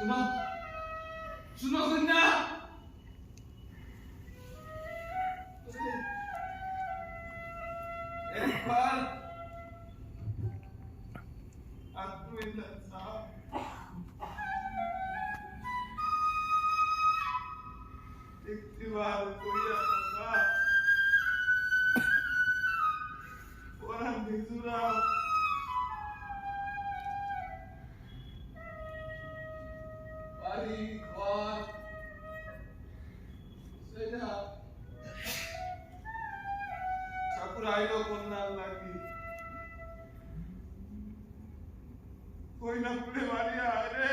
Irmão, se nós olhar. É para a tua intenção. Tem que tirar o coelho. Ora, miserável. বাড়ি ঘর সেটা ঠাকুর আইল কন্যার লাগি কইনা পুরে মারিয়া আরে।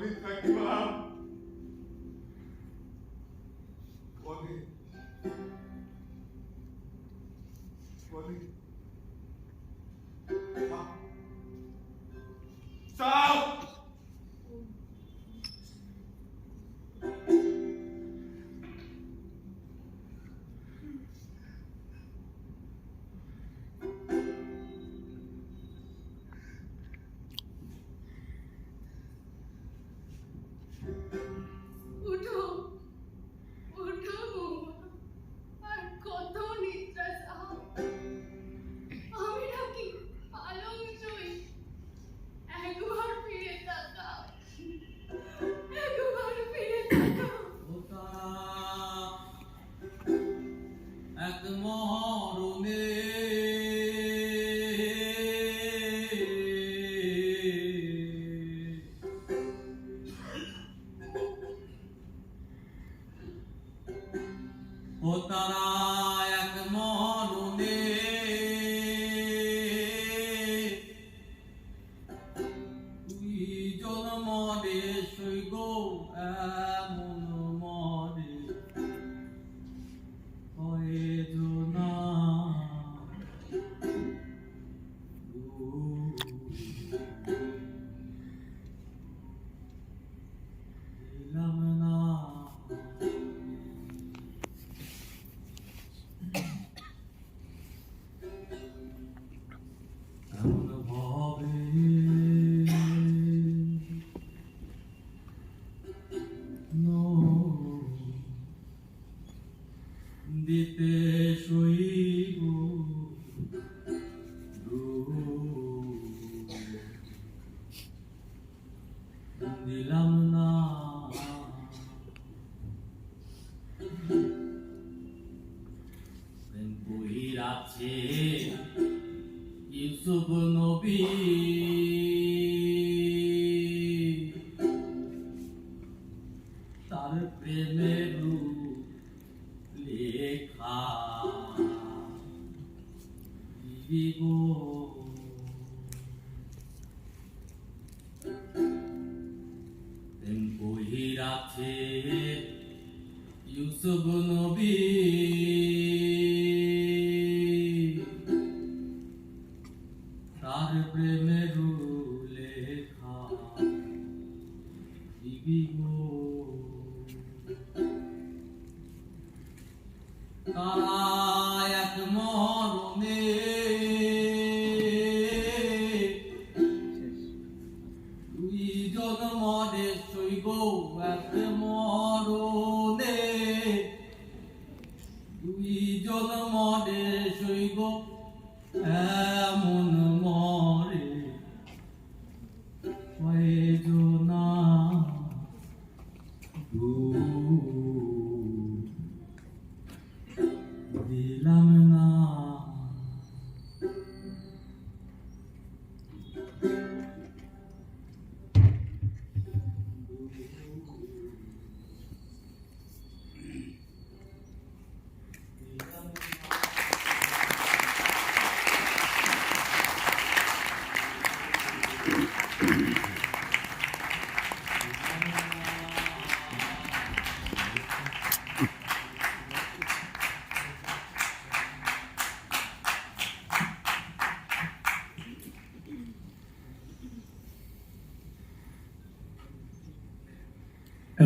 we thank you, Lord. Santana. আছে ইউসুফ নবী। 아.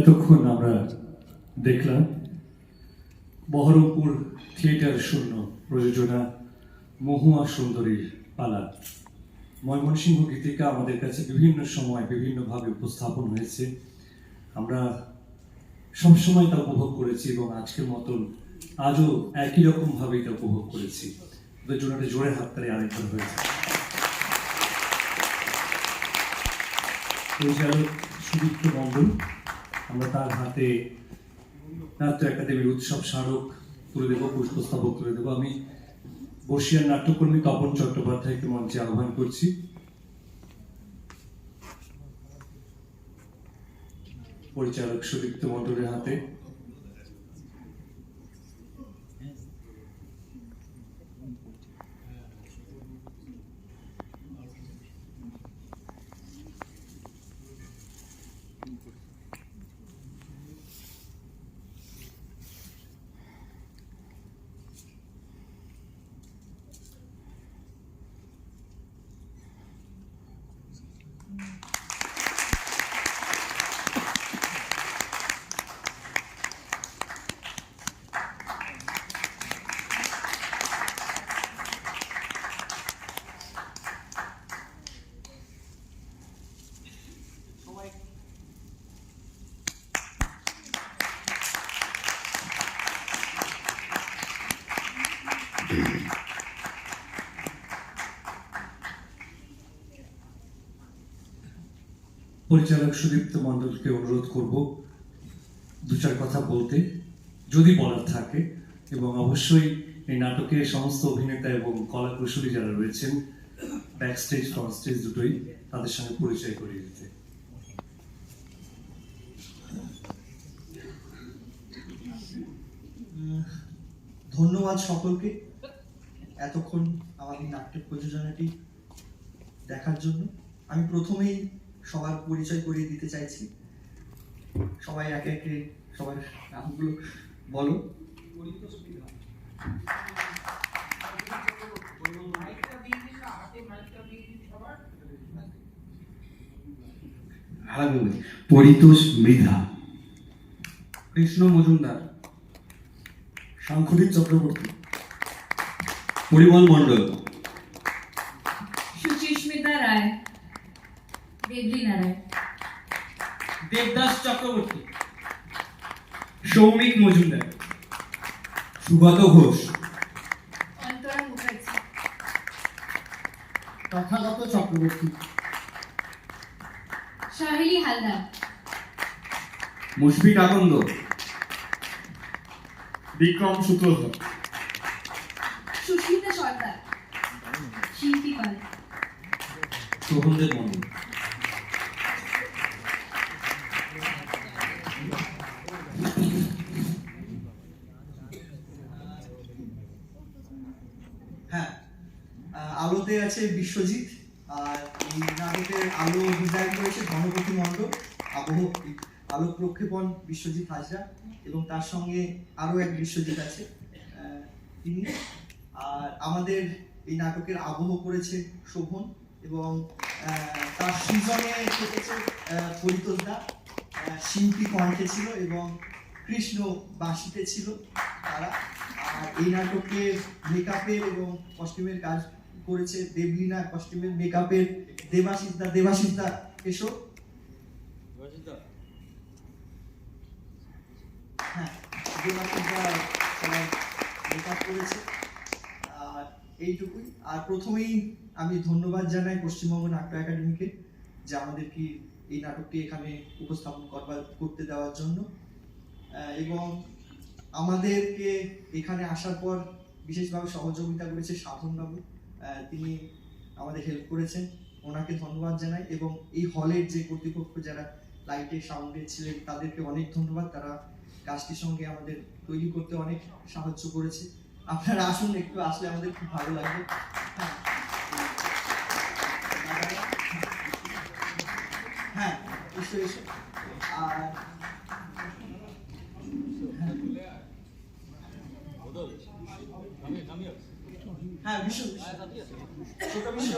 এতক্ষণ আমরা দেখলাম বহরমপুর থিয়েটার শূন্য প্রযোজনা মহুয়া সুন্দরীর পালা। ময়মনসিংহ গীতিকা আমাদের কাছে বিভিন্ন সময় বিভিন্নভাবে উপস্থাপন হয়েছে। আমরা সবসময় তা উপভোগ করেছি এবং আজকের মতন আজও একই রকম ভাবে এটা উপভোগ করেছি। ওদের জন্য একটা জোরে হাততালি আরেকবার হয়েছে পরিচালক সুদীপ্ত মণ্ডল আমরা তার হাতে নাট্য একাডেমির উৎসব স্মারক তুলে দেবো, পুষ্পস্তবক তুলে দেবো। আমি বর্ষিয়ার নাট্যকর্মী তপন চট্টোপাধ্যায়কে মঞ্চে আহ্বান করছি। পরিচালক সুদীপ্ত মণ্ডলের হাতে। পরিচালক সুদীপ্ত মণ্ডলকে অনুরোধ করব দু চার কথা বলতে, যদি বলার থাকে, এবং অবশ্যই এই নাটকে সমস্ত অভিনেতা এবং কলা কুশলী যারা রয়েছেন ব্যাক স্টেজ ফ্রন্ট স্টেজ দুটোই তাদের সঙ্গে পরিচয় করিয়ে দিতে। ধন্যবাদ সকলকে এতক্ষণ আমাদের নাট্য প্রযোজনাটি দেখার জন্য। আমি প্রথমেই সবার পরিচয় করিয়ে দিতে চাইছি। সবাই একে একে সবার নামগুলো বলো। পরিতোষ মৃধা। কৃষ্ণ মজুমদার। সাংখ্যদীপ চক্রবর্তী। পরিমল মণ্ডল। সুচিস্মিতা রায়। দেবদাস চক্রবর্তী। সৌমিক মজুমদার। সুগত ঘোষ। অন্তরা মুখার্জি। তথাগত চক্রবর্তী। সাহেলি হালদার। মুশফিক আকন্দ। বিক্রম সূত্রধর সুস্মিতা শিল্পী পাল শোভনদেব মন্ডল হ্যাঁ আহ, আলোতে আছে বিশ্বজিৎ আর এই নাটকের আলো ডিজাইন করেছে ধনপতি মণ্ডল আবহ আলোক প্রক্ষেপণ বিশ্বজিৎ হাজরা এবং তার সঙ্গে আরও এক বিশ্বজিৎ আছে তিনি। আর আমাদের এই নাটকের আবহ করেছে শোভন এবং তার সৃজনে থেকেছে আহ, পরিতোষ দা। শিল্পী কণ্ঠে ছিল এবং কৃষ্ণ বাঁশিতে ছিল তারা। আর এই নাটকে মেকআপের এবং কস্টিউমের কাজ করেছে দেবলীনা কস্টিউমের মেকআপের দেবাশিস দা দেবাশিস দা এসো হ্যাঁ দেবাশিস মেকআপ করেছে। আর এইটুকুই। আর প্রথমেই আমি ধন্যবাদ জানাই পশ্চিমবঙ্গ নাট্য একাডেমিকে যে আমাদেরকে এই নাটকটি এখানে উপস্থাপন করবার করতে দেওয়ার জন্য। এবং আমাদেরকে এখানে আসার পর বিশেষভাবে সহযোগিতা করেছে সাধনবাবু আহ, তিনি আমাদের হেল্প করেছেন। ওনাকে ধন্যবাদ জানাই এবং এই হলের যে কর্তৃপক্ষ যারা লাইটে সাউন্ডে ছিলেন, তাদেরকে অনেক ধন্যবাদ। তারা কাজটির সঙ্গে আমাদের তৈরি করতে অনেক সাহায্য করেছে। আপনারা আসুন, একটু আসলে আমাদের খুব ভালো লাগবে। হ্যাঁ হ্যাঁ আর হ্যাঁ বিশ্ব ছোট বিশ্ব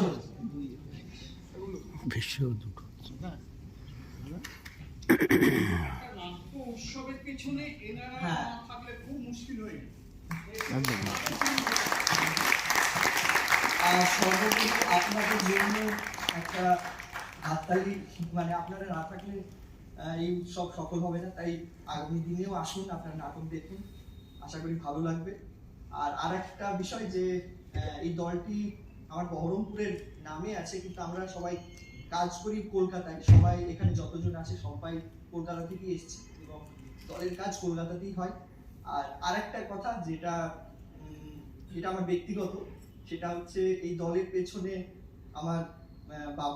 নাট্য উৎসবের পিছনে এনারা হ্যাঁ। থাকলে খুব মুশকিল হয়ে আর সর্বোপরি আপনাদের জন্য একটা হাততালি মানে আপনারা না থাকলে এই উৎসব সফল হবে না। তাই আগামী দিনেও আসুন আপনারা নাটক দেখুন। আশা করি ভালো লাগবে। আর আর একটা বিষয় যে এই দলটি আমার বহরমপুরের নামে আছে, কিন্তু আমরা সবাই কাজ করি কলকাতায়। সবাই এখানে যতজন আছে সবাই কলকাতা থেকেই এসেছি এবং দলের কাজ কলকাতাতেই হয়। আর আরেকটা কথা যেটা যেটা আমার ব্যক্তিগত, সেটা হচ্ছে এই দলের পেছনে আমার বাবা